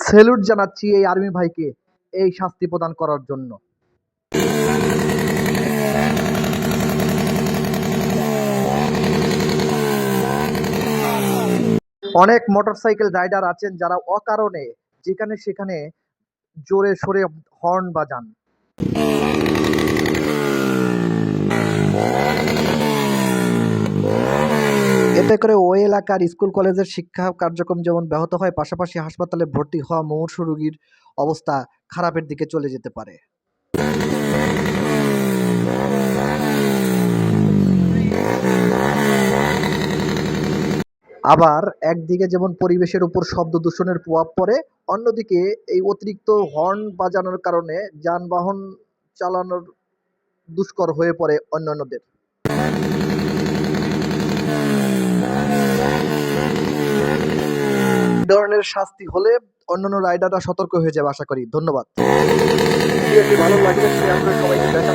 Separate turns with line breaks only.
Salute জানাচ্ছি এই army ভাইকে এই শাস্তি প্রদান করার জন্য। অনেক মোটরসাইকেল রাইডার আছেন যারা অকারণে যেখানে সেখানে জোরে সরে হর্ন বাজান। এতে করে ওই এলাকার স্কুল, কলেজের শিক্ষা কার্যক্রম যেমন ব্যাহত হয়, পাশাপাশি হাসপাতালে ভর্তি হওয়া মুমূর্ষু রোগীর অবস্থা খারাপের দিকে চলে যেতে পারে। আবার একদিকে যেমন পরিবেশের উপর শব্দ দূষণের প্রভাব পড়ে, অন্যদিকে এই অতিরিক্ত হর্ন বাজানোর কারণে যানবাহন চালানোর দুষ্কর হয়ে পড়ে অন্যান্যদের। ধরনের শাস্তি হলে অন্যান্য রাইডাররা সতর্ক হয়ে যাবে আশা করি। ধন্যবাদ। ভালো করে